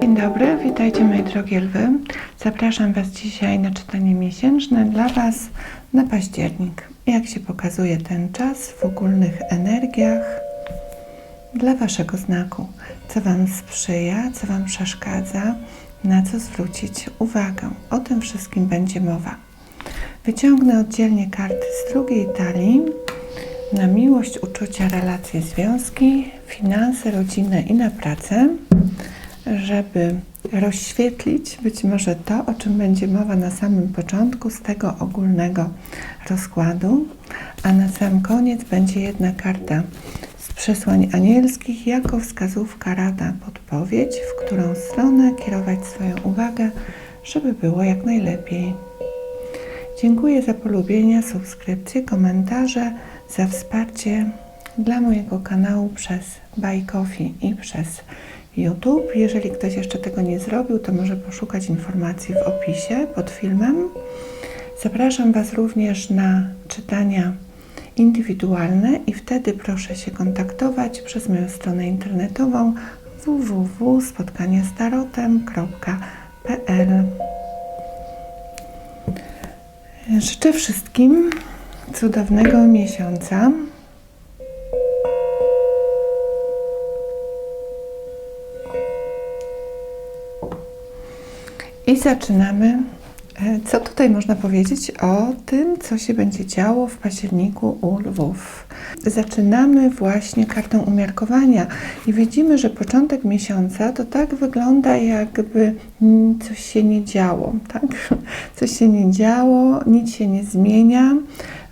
Dzień dobry, witajcie moje drogie lwy. Zapraszam Was dzisiaj na czytanie miesięczne dla Was na październik. Jak się pokazuje ten czas w ogólnych energiach dla Waszego znaku. Co Wam sprzyja, co Wam przeszkadza, na co zwrócić uwagę. O tym wszystkim będzie mowa. Wyciągnę oddzielnie karty z drugiej talii na miłość, uczucia, relacje, związki, finanse, rodzinę i na pracę żeby rozświetlić być może to, o czym będzie mowa na samym początku z tego ogólnego rozkładu, a na sam koniec będzie jedna karta z przesłań anielskich jako wskazówka, rada, podpowiedź, w którą stronę kierować swoją uwagę, żeby było jak najlepiej. Dziękuję za polubienia, subskrypcje, komentarze, za wsparcie dla mojego kanału przez Buy Coffee i przez YouTube. Jeżeli ktoś jeszcze tego nie zrobił, to może poszukać informacji w opisie pod filmem. Zapraszam Was również na czytania indywidualne i wtedy proszę się kontaktować przez moją stronę internetową www.spotkaniastarotem.pl Życzę wszystkim cudownego miesiąca. I zaczynamy. E, Co tutaj można powiedzieć o tym, co się będzie działo w październiku u lwów? Zaczynamy właśnie kartą umiarkowania i widzimy, że początek miesiąca to tak wygląda, jakby coś się nie działo, tak? Coś się nie działo, nic się nie zmienia.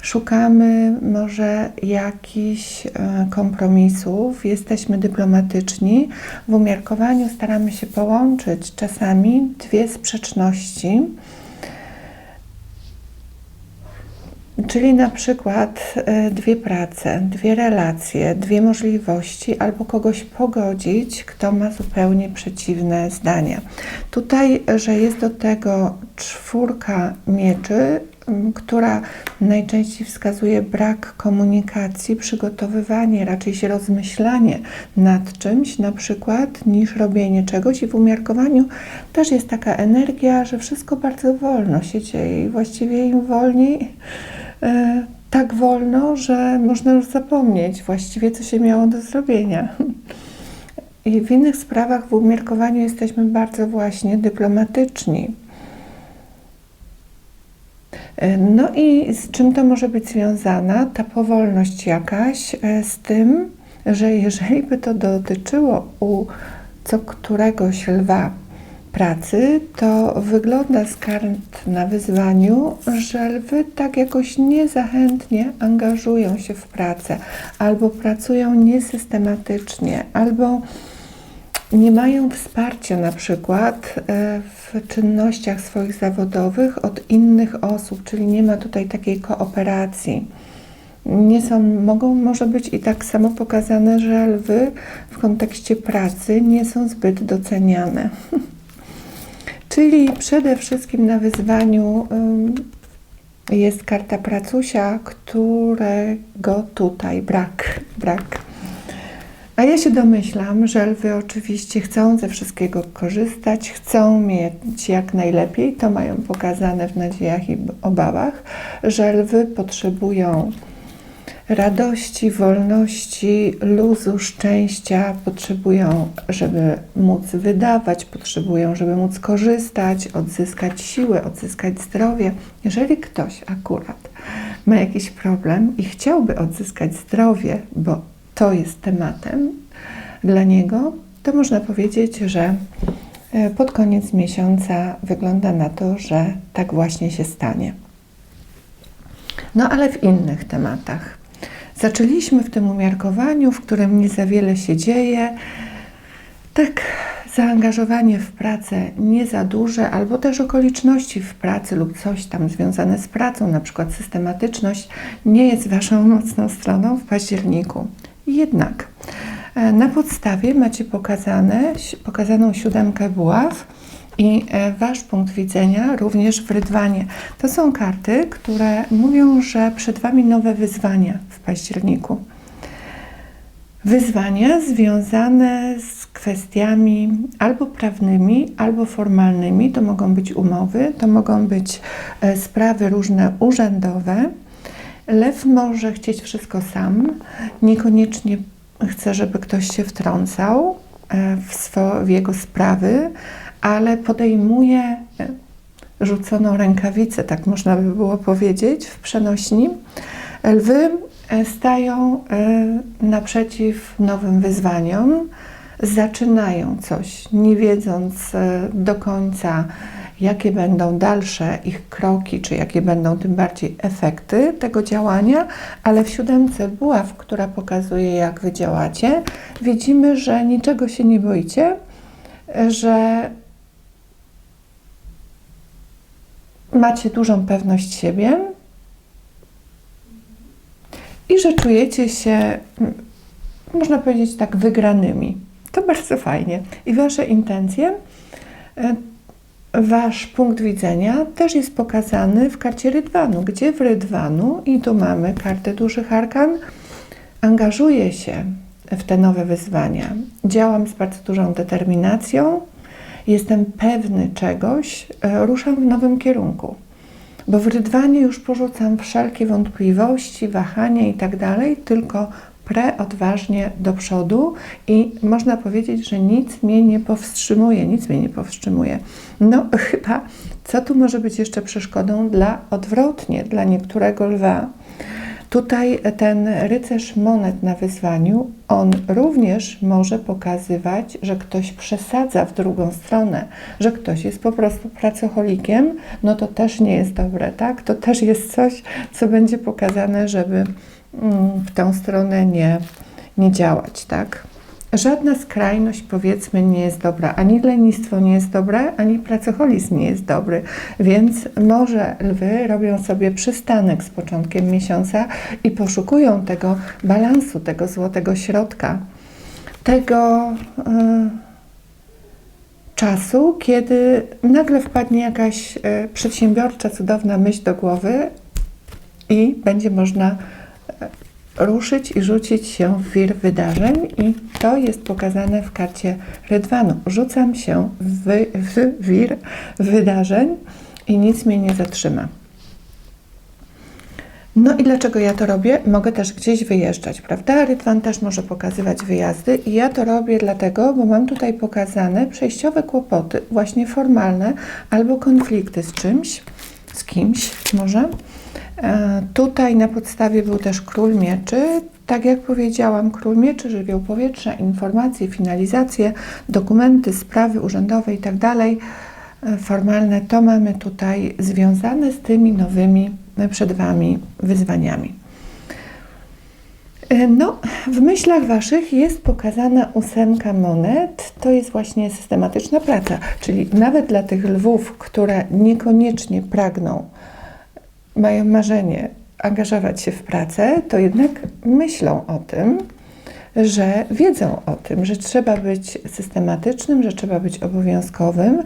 Szukamy może jakichś e, kompromisów, jesteśmy dyplomatyczni. W umiarkowaniu staramy się połączyć czasami dwie sprzeczności. Czyli na przykład e, dwie prace, dwie relacje, dwie możliwości, albo kogoś pogodzić, kto ma zupełnie przeciwne zdania. Tutaj, że jest do tego czwórka mieczy, m, która najczęściej wskazuje brak komunikacji, przygotowywanie, raczej się rozmyślanie nad czymś, na przykład, niż robienie czegoś. I w umiarkowaniu też jest taka energia, że wszystko bardzo wolno się dzieje i właściwie im wolniej e, tak wolno, że można już zapomnieć właściwie, co się miało do zrobienia. I w innych sprawach w umiarkowaniu jesteśmy bardzo właśnie dyplomatyczni. E, No i z czym to może być związana? Ta powolność jakaś e, z tym, że jeżeli by to dotyczyło u co któregoś lwa pracy, to wygląda z kart na wyzwaniu, że lwy tak jakoś niezachętnie angażują się w pracę, albo pracują niesystematycznie, albo nie mają wsparcia na przykład e, w czynnościach swoich zawodowych od innych osób, czyli nie ma tutaj takiej kooperacji. Nie są, mogą może być i tak samo pokazane, że lwy w kontekście pracy nie są zbyt doceniane. Czyli przede wszystkim na wyzwaniu jest karta pracusia, którego tutaj brak, brak. A ja się domyślam, że lwy oczywiście chcą ze wszystkiego korzystać, chcą mieć jak najlepiej, to mają pokazane w nadziejach i obawach, że lwy potrzebują radości, wolności, luzu, szczęścia, potrzebują, żeby móc wydawać, potrzebują, żeby móc korzystać, odzyskać siłę, odzyskać zdrowie. Jeżeli ktoś akurat ma jakiś problem i chciałby odzyskać zdrowie, bo to jest tematem dla niego, to można powiedzieć, że e, pod koniec miesiąca wygląda na to, że tak właśnie się stanie. No ale w innych tematach. Zaczęliśmy w tym umiarkowaniu, w którym nie za wiele się dzieje. Tak, zaangażowanie w pracę nie za duże, albo też okoliczności w pracy lub coś tam związane z pracą, na przykład systematyczność, nie jest Waszą mocną stroną w październiku. Jednak e, na podstawie macie pokazane, pokazaną siódemkę buław i e, Wasz punkt widzenia również w rydwanie. To są karty, które mówią, że przed Wami nowe wyzwania w październiku. wyzwania związane z kwestiami albo prawnymi, albo formalnymi. To mogą być umowy, to mogą być e, sprawy różne urzędowe. Lew może chcieć wszystko sam, niekoniecznie chce, żeby ktoś się wtrącał e, w, swo, w jego sprawy, ale podejmuje e, rzuconą rękawicę, tak można by było powiedzieć, w przenośni. Lwy e, stają naprzeciw nowym wyzwaniom, zaczynają coś, nie wiedząc do końca, jakie będą dalsze ich kroki, czy jakie będą tym bardziej efekty tego działania, ale w siódemce buław, która pokazuje, jak wy działacie, widzimy, że niczego się nie boicie, że macie dużą pewność siebie i że czujecie się, można powiedzieć tak, wygranymi. To bardzo fajnie. I wasze intencje e, Wasz punkt widzenia też jest pokazany w karcie Rydwanu, gdzie w Rydwanu, i tu mamy kartę dużych arkan, angażuję się w te nowe wyzwania. Działam z bardzo dużą determinacją, jestem pewny czegoś, e, ruszam w nowym kierunku. Bo w Rydwanie już porzucam wszelkie wątpliwości, wahania i tak tylko preodważnie do przodu i można powiedzieć, że nic mnie nie powstrzymuje, nic mnie nie powstrzymuje. No chyba, co tu może być jeszcze przeszkodą dla odwrotnie, dla niektórego lwa. Tutaj ten rycerz monet na wyzwaniu, on również może pokazywać, że ktoś przesadza w drugą stronę, że ktoś jest po prostu pracocholikiem, no to też nie jest dobre, tak? To też jest coś, co będzie pokazane, żeby w tę stronę nie, nie działać, tak? Żadna skrajność, powiedzmy, nie jest dobra. Ani lenistwo nie jest dobre, ani pracoholizm nie jest dobry. Więc może lwy robią sobie przystanek z początkiem miesiąca i poszukują tego balansu, tego złotego środka, tego y, czasu, kiedy nagle wpadnie jakaś y, przedsiębiorcza, cudowna myśl do głowy i będzie można ruszyć i rzucić się w wir wydarzeń i to jest pokazane w karcie Rydwanu. Rzucam się w, w wir wydarzeń i nic mnie nie zatrzyma. No i dlaczego ja to robię? Mogę też gdzieś wyjeżdżać, prawda? Rydwan też może pokazywać wyjazdy i ja to robię dlatego, bo mam tutaj pokazane przejściowe kłopoty, właśnie formalne albo konflikty z czymś, z kimś może, tutaj na podstawie był też król mieczy. Tak jak powiedziałam, król mieczy, żywioł powietrza, informacje, finalizacje, dokumenty, sprawy urzędowe itd. Tak e, formalne, to mamy tutaj związane z tymi nowymi przed Wami wyzwaniami. E, no, w myślach Waszych jest pokazana ósemka monet. To jest właśnie systematyczna praca, czyli nawet dla tych lwów, które niekoniecznie pragną mają marzenie angażować się w pracę, to jednak myślą o tym, że wiedzą o tym, że trzeba być systematycznym, że trzeba być obowiązkowym,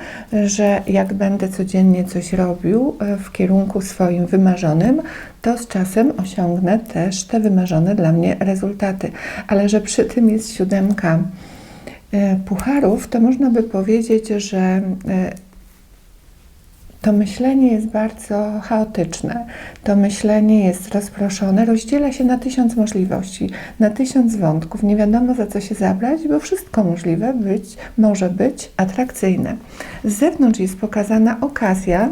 że jak będę codziennie coś robił e, w kierunku swoim wymarzonym, to z czasem osiągnę też te wymarzone dla mnie rezultaty. Ale że przy tym jest siódemka e, pucharów, to można by powiedzieć, że e, to myślenie jest bardzo chaotyczne, to myślenie jest rozproszone, rozdziela się na tysiąc możliwości, na tysiąc wątków. Nie wiadomo za co się zabrać, bo wszystko możliwe być, może być atrakcyjne. Z zewnątrz jest pokazana okazja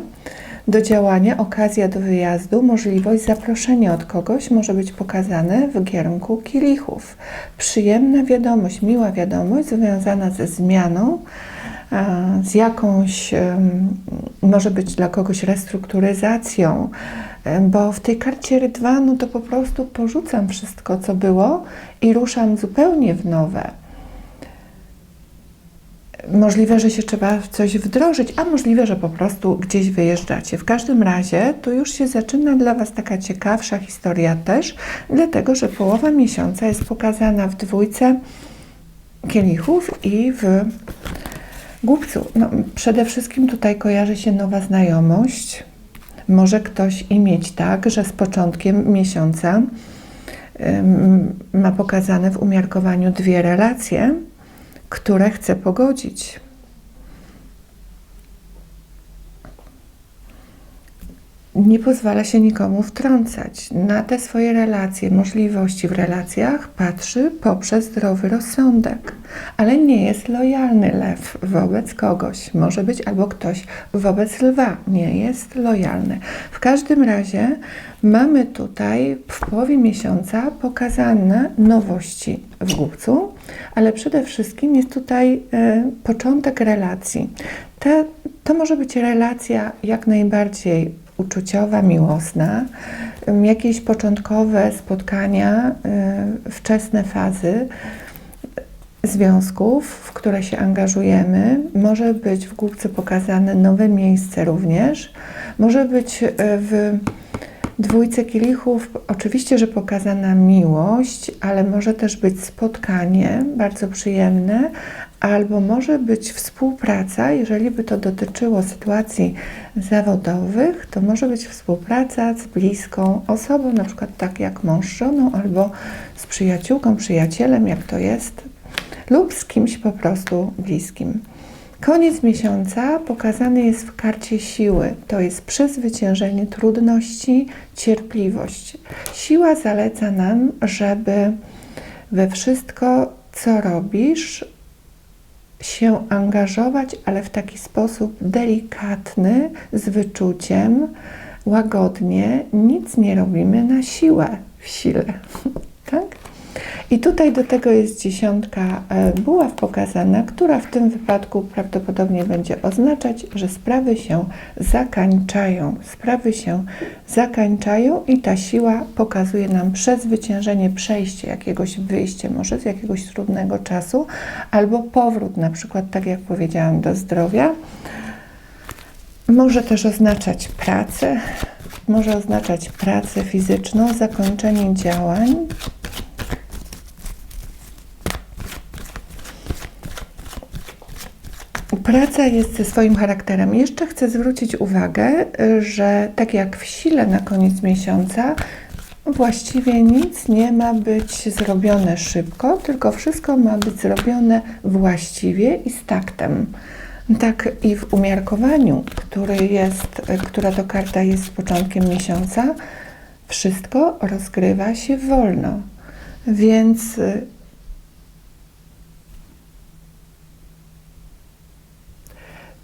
do działania, okazja do wyjazdu, możliwość zaproszenia od kogoś może być pokazane w kierunku kielichów. Przyjemna wiadomość, miła wiadomość związana ze zmianą, z jakąś, może być dla kogoś restrukturyzacją, bo w tej karcie rydwanu to po prostu porzucam wszystko, co było i ruszam zupełnie w nowe. Możliwe, że się trzeba coś wdrożyć, a możliwe, że po prostu gdzieś wyjeżdżacie. W każdym razie tu już się zaczyna dla Was taka ciekawsza historia też, dlatego że połowa miesiąca jest pokazana w dwójce kielichów i w Głupcu, no, przede wszystkim tutaj kojarzy się nowa znajomość. Może ktoś i mieć tak, że z początkiem miesiąca ma pokazane w umiarkowaniu dwie relacje, które chce pogodzić. Nie pozwala się nikomu wtrącać. Na te swoje relacje, możliwości w relacjach patrzy poprzez zdrowy rozsądek, ale nie jest lojalny lew wobec kogoś. Może być albo ktoś wobec lwa nie jest lojalny. W każdym razie mamy tutaj w połowie miesiąca pokazane nowości w głupcu, ale przede wszystkim jest tutaj y, początek relacji. To może być relacja jak najbardziej uczuciowa, miłosna, jakieś początkowe spotkania, y, wczesne fazy związków, w które się angażujemy. Może być w głupce pokazane nowe miejsce również. Może być y, w dwójce kielichów oczywiście, że pokazana miłość, ale może też być spotkanie bardzo przyjemne, albo może być współpraca, jeżeli by to dotyczyło sytuacji zawodowych, to może być współpraca z bliską osobą, na przykład tak jak mąż żoną, albo z przyjaciółką, przyjacielem, jak to jest, lub z kimś po prostu bliskim. Koniec miesiąca pokazany jest w karcie siły. To jest przezwyciężenie trudności, cierpliwość. Siła zaleca nam, żeby we wszystko, co robisz, się angażować, ale w taki sposób delikatny, z wyczuciem, łagodnie. Nic nie robimy na siłę w sile. tak? I tutaj do tego jest dziesiątka e, buław pokazana, która w tym wypadku prawdopodobnie będzie oznaczać, że sprawy się zakańczają. Sprawy się zakańczają i ta siła pokazuje nam przezwyciężenie, przejście jakiegoś wyjścia, może z jakiegoś trudnego czasu, albo powrót, na przykład, tak jak powiedziałam, do zdrowia. Może też oznaczać pracę, może oznaczać pracę fizyczną, zakończenie działań, Praca jest ze swoim charakterem. Jeszcze chcę zwrócić uwagę, że tak jak w sile na koniec miesiąca, właściwie nic nie ma być zrobione szybko, tylko wszystko ma być zrobione właściwie i z taktem. Tak i w umiarkowaniu, który jest, która to karta jest z początkiem miesiąca, wszystko rozgrywa się wolno. Więc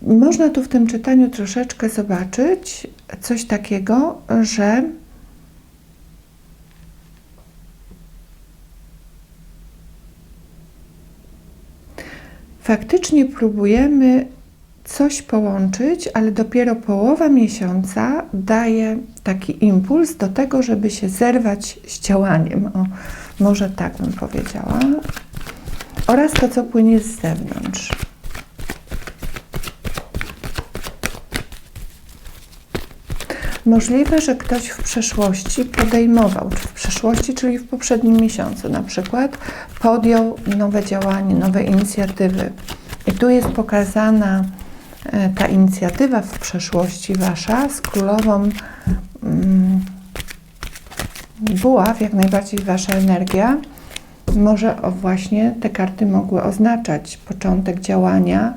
Można tu w tym czytaniu troszeczkę zobaczyć coś takiego, że faktycznie próbujemy coś połączyć, ale dopiero połowa miesiąca daje taki impuls do tego, żeby się zerwać z działaniem. O, może tak bym powiedziała. Oraz to, co płynie z zewnątrz. Możliwe, że ktoś w przeszłości podejmował, w przeszłości, czyli w poprzednim miesiącu na przykład, podjął nowe działanie, nowe inicjatywy. I tu jest pokazana e, ta inicjatywa w przeszłości wasza z królową mm, buław, jak najbardziej wasza energia. Może właśnie te karty mogły oznaczać początek działania,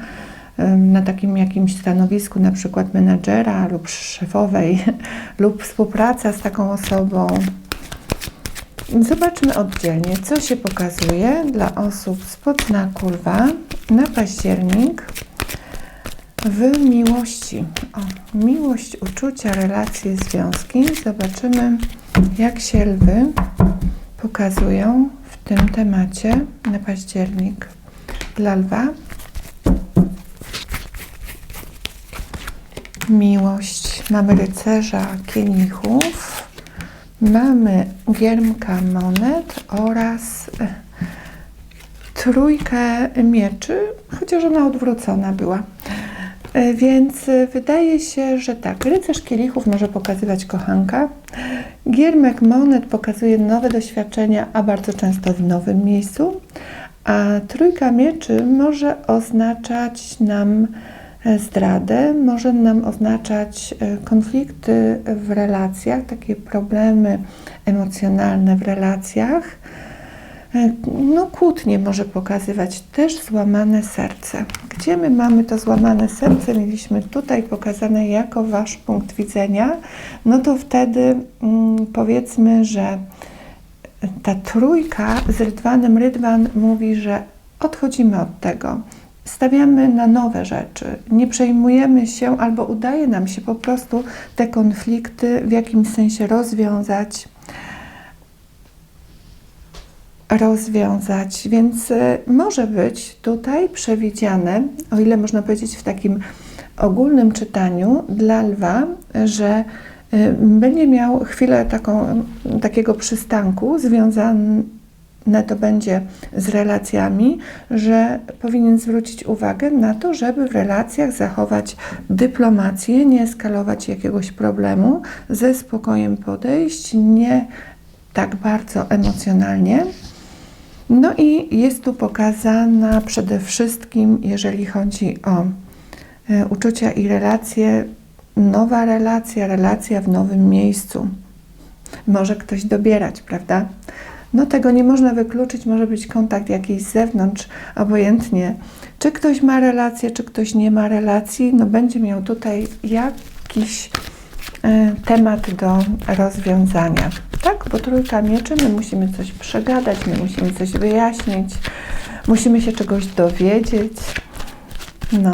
na takim jakimś stanowisku, na przykład menadżera lub szefowej, lub współpraca z taką osobą. Zobaczmy oddzielnie, co się pokazuje dla osób spod znaku lwa na październik w miłości. O, miłość, uczucia, relacje, związki. Zobaczymy, jak się lwy pokazują w tym temacie na październik dla lwa. Miłość, mamy rycerza kielichów, mamy giermka monet oraz e, trójkę mieczy, chociaż ona odwrócona była. E, więc wydaje się, że tak, rycerz kielichów może pokazywać kochanka, giermek monet pokazuje nowe doświadczenia, a bardzo często w nowym miejscu, a trójka mieczy może oznaczać nam zdradę, może nam oznaczać e, konflikty w relacjach, takie problemy emocjonalne w relacjach. E, No, kłótnie może pokazywać też złamane serce. Gdzie my mamy to złamane serce? Mieliśmy tutaj pokazane jako wasz punkt widzenia. No to wtedy mm, powiedzmy, że ta trójka z Rydwanem, Rydwan mówi, że odchodzimy od tego. Stawiamy na nowe rzeczy, nie przejmujemy się, albo udaje nam się po prostu te konflikty w jakimś sensie rozwiązać rozwiązać, więc y, może być tutaj przewidziane, o ile można powiedzieć w takim ogólnym czytaniu dla lwa, że y, będzie miał chwilę taką, takiego przystanku związane to będzie z relacjami, że powinien zwrócić uwagę na to, żeby w relacjach zachować dyplomację, nie eskalować jakiegoś problemu, ze spokojem podejść, nie tak bardzo emocjonalnie. No i jest tu pokazana przede wszystkim, jeżeli chodzi o e, uczucia i relacje, nowa relacja, relacja w nowym miejscu. Może ktoś dobierać, prawda? No tego nie można wykluczyć, może być kontakt jakiś z zewnątrz, obojętnie. Czy ktoś ma relację, czy ktoś nie ma relacji, no będzie miał tutaj jakiś e, temat do rozwiązania. Tak, bo trójka mieczy, my musimy coś przegadać, my musimy coś wyjaśnić, musimy się czegoś dowiedzieć. No.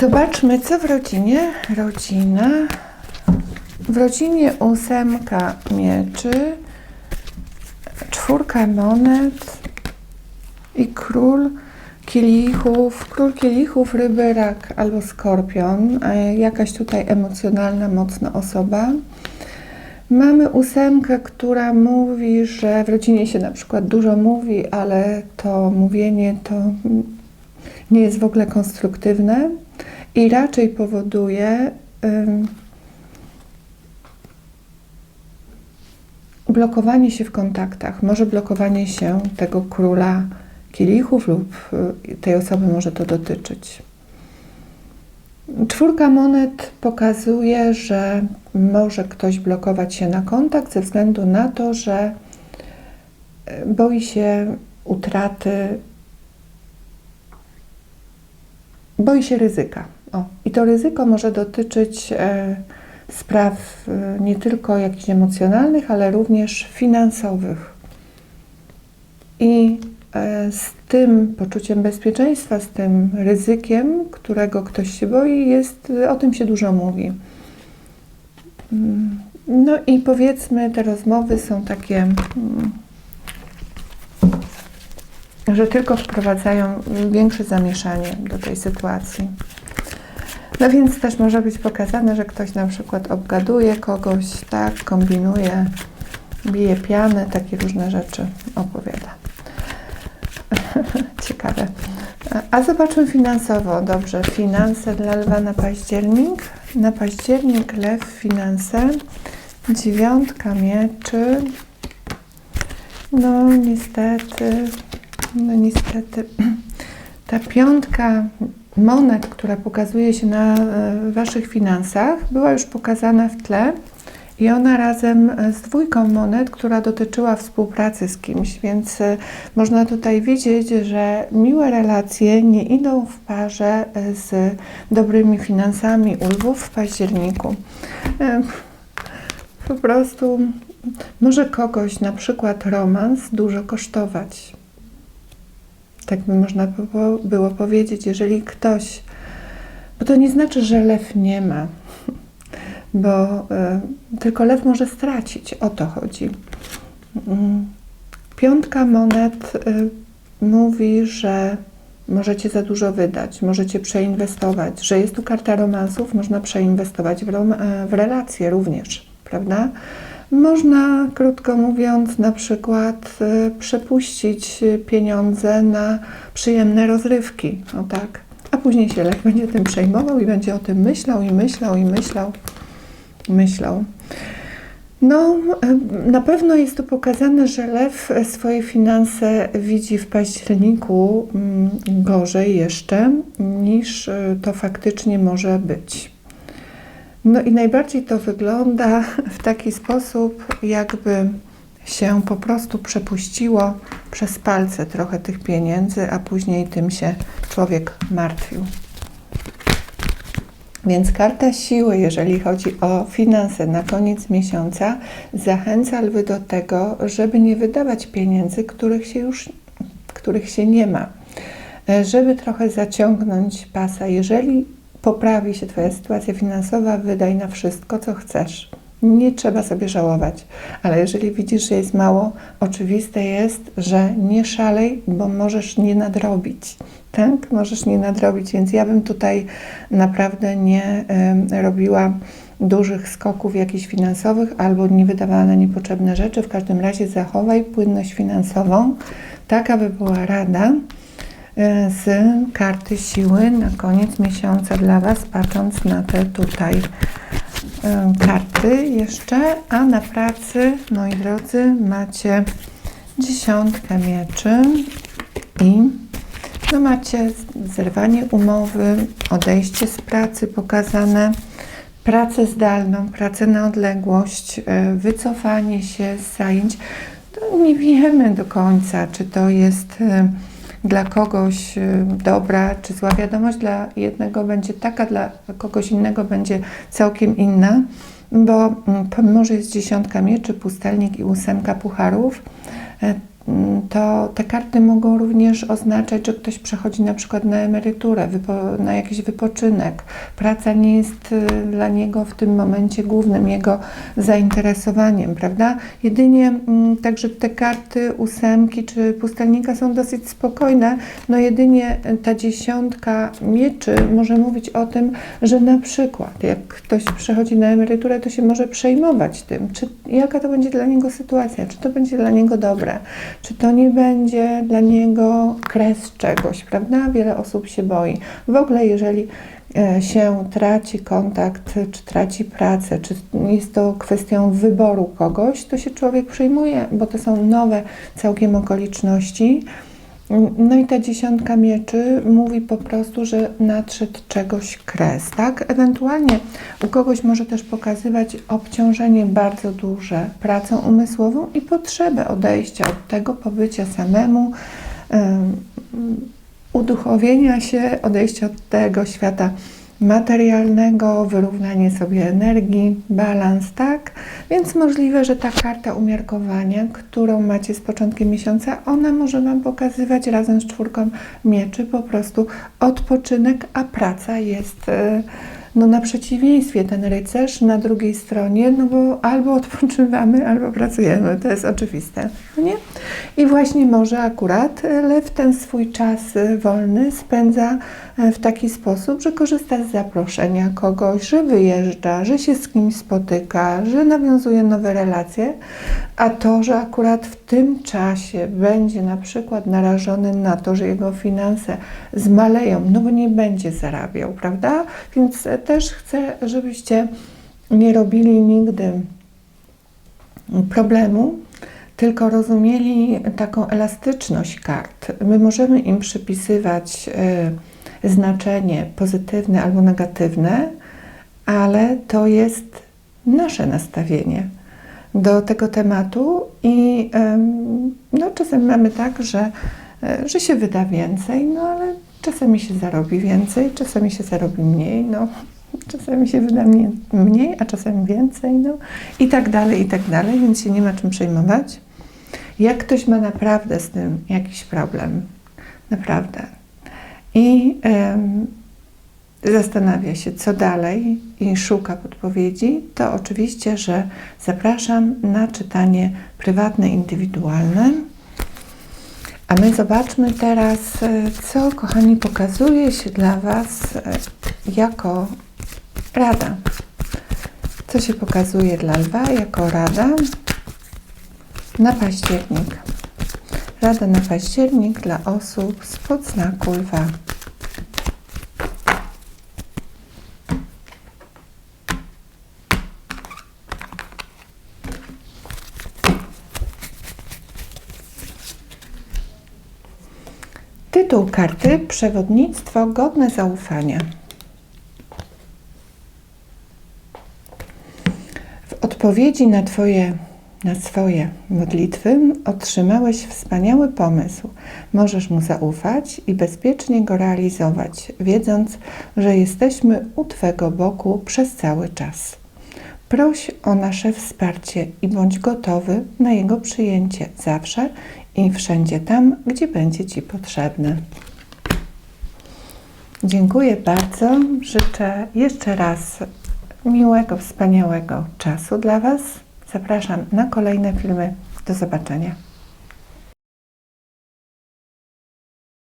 Zobaczmy, co w rodzinie. Rodzina. W rodzinie ósemka mieczy, czwórka monet i król kielichów, król kielichów, ryby, rak albo skorpion, jakaś tutaj emocjonalna, mocna osoba. Mamy ósemkę, która mówi, że w rodzinie się na przykład dużo mówi, ale to mówienie to nie jest w ogóle konstruktywne i raczej powoduje ym, blokowanie się w kontaktach. Może blokowanie się tego króla kielichów lub y, tej osoby może to dotyczyć. Czwórka monet pokazuje, że może ktoś blokować się na kontakt ze względu na to, że y, boi się utraty, boi się ryzyka. O, I to ryzyko może dotyczyć e, spraw e, nie tylko jakichś emocjonalnych, ale również finansowych. I e, z tym poczuciem bezpieczeństwa, z tym ryzykiem, którego ktoś się boi, jest, o tym się dużo mówi. Mm, No i powiedzmy, te rozmowy są takie, mm, że tylko wprowadzają większe zamieszanie do tej sytuacji. No więc też może być pokazane, że ktoś na przykład obgaduje kogoś, tak, kombinuje, bije pianę, takie różne rzeczy opowiada. Ciekawe. A- zobaczmy finansowo. Dobrze, finanse dla lwa na październik. Na październik lew, finanse. Dziewiątka mieczy. No niestety, no niestety. Ta piątka monet, która pokazuje się na e, Waszych finansach, była już pokazana w tle i ona razem e, z dwójką monet, która dotyczyła współpracy z kimś, więc e, można tutaj widzieć, że miłe relacje nie idą w parze z dobrymi finansami u lwów w październiku. Po prostu może kogoś na przykład romans dużo kosztować. Tak by można było, powiedzieć, jeżeli ktoś, bo to nie znaczy, że lew nie ma, bo y, tylko lew może stracić, o to chodzi. Mm. Piątka monet y, mówi, że możecie za dużo wydać, możecie przeinwestować, że jest tu karta romansów, można przeinwestować w, rom, e, w relacje również, prawda? Można, krótko mówiąc, na przykład y, przepuścić pieniądze na przyjemne rozrywki, o tak. A później się lew będzie tym przejmował i będzie o tym myślał i myślał i myślał, myślał. No, y, na pewno jest tu pokazane, że lew e, swoje finanse widzi w październiku mm, gorzej jeszcze niż y, to faktycznie może być. No i najbardziej to wygląda w taki sposób, jakby się po prostu przepuściło przez palce trochę tych pieniędzy, a później tym się człowiek martwił. Więc karta siły, jeżeli chodzi o finanse na koniec miesiąca, zachęca lwy do tego, żeby nie wydawać pieniędzy, których się już których się nie ma. E, Żeby trochę zaciągnąć pasa, jeżeli poprawi się Twoja sytuacja finansowa, wydaj na wszystko, co chcesz. Nie trzeba sobie żałować, ale jeżeli widzisz, że jest mało, oczywiste jest, że nie szalej, bo możesz nie nadrobić. Tak? Możesz nie nadrobić, więc ja bym tutaj naprawdę nie em, robiła dużych skoków jakichś finansowych albo nie wydawała na niepotrzebne rzeczy. W każdym razie zachowaj płynność finansową. Taka by była rada z karty siły na koniec miesiąca dla Was, patrząc na te tutaj e, karty jeszcze, a na pracy, moi drodzy, macie dziesiątkę mieczy i no macie zerwanie umowy, odejście z pracy pokazane, pracę zdalną, pracę na odległość, e, wycofanie się z zajęć. To nie wiemy do końca, czy to jest e, dla kogoś e, dobra czy zła wiadomość. Dla jednego będzie taka, dla kogoś innego będzie całkiem inna, bo mm, pomimo, że jest dziesiątka mieczy, pustelnik i ósemka pucharów, e, mm, to te karty mogą również oznaczać, że ktoś przechodzi na przykład na emeryturę, na jakiś wypoczynek. Praca nie jest y, dla niego w tym momencie głównym jego zainteresowaniem, prawda? Jedynie mm, także te karty ósemki czy pustelnika są dosyć spokojne, no jedynie ta dziesiątka mieczy może mówić o tym, że na przykład jak ktoś przechodzi na emeryturę, to się może przejmować tym, czy jaka to będzie dla niego sytuacja, czy to będzie dla niego dobre, czy to nie będzie dla niego kres czegoś, prawda? Wiele osób się boi. W ogóle, jeżeli e, się traci kontakt, czy traci pracę, czy jest to kwestią wyboru kogoś, to się człowiek przejmuje, bo to są nowe całkiem okoliczności. No i ta dziesiątka mieczy mówi po prostu, że nadszedł czegoś kres, tak? Ewentualnie u kogoś może też pokazywać obciążenie bardzo duże pracą umysłową i potrzebę odejścia od tego pobycia samemu, em, uduchowienia się, odejścia od tego świata materialnego, wyrównanie sobie energii, balans, tak? Więc możliwe, że ta karta umiarkowania, którą macie z początkiem miesiąca, ona może Wam pokazywać razem z czwórką mieczy po prostu odpoczynek, a praca jest e, no, na przeciwieństwie. Ten rycerz na drugiej stronie, no bo albo odpoczywamy, albo pracujemy, to jest oczywiste, nie? I właśnie może akurat lew ten swój czas wolny spędza e, w taki sposób, że korzysta z zaproszenia kogoś, że wyjeżdża, że się z kimś spotyka, że nawiązuje nowe relacje, a to, że akurat w tym czasie będzie na przykład narażony na to, że jego finanse zmaleją, no bo nie będzie zarabiał, prawda? Więc e, też chcę, żebyście nie robili nigdy problemu, tylko rozumieli taką elastyczność kart. My możemy im przypisywać y, znaczenie pozytywne albo negatywne, ale to jest nasze nastawienie do tego tematu i no, czasem mamy tak, że, y, że się wyda więcej, no ale czasami się zarobi więcej, czasami się zarobi mniej, no czasami się wyda mnie- mniej, a czasami więcej, no i tak dalej, i tak dalej, więc się nie ma czym przejmować. Jak ktoś ma naprawdę z tym jakiś problem, naprawdę, i zastanawia się, co dalej i szuka podpowiedzi, to oczywiście, że zapraszam na czytanie prywatne, indywidualne. A my zobaczmy teraz, e, co, kochani, pokazuje się dla Was e, jako Rada. Co się pokazuje dla lwa jako rada na październik? Rada na październik dla osób z znaku lwa. Tytuł karty Przewodnictwo godne zaufania. Odpowiedzi na Twoje, na swoje modlitwy otrzymałeś wspaniały pomysł. Możesz mu zaufać i bezpiecznie go realizować, wiedząc, że jesteśmy u Twego boku przez cały czas. Proś o nasze wsparcie i bądź gotowy na jego przyjęcie zawsze i wszędzie tam, gdzie będzie Ci potrzebny. Dziękuję bardzo. Życzę jeszcze raz miłego, wspaniałego czasu dla Was. Zapraszam na kolejne filmy. Do zobaczenia.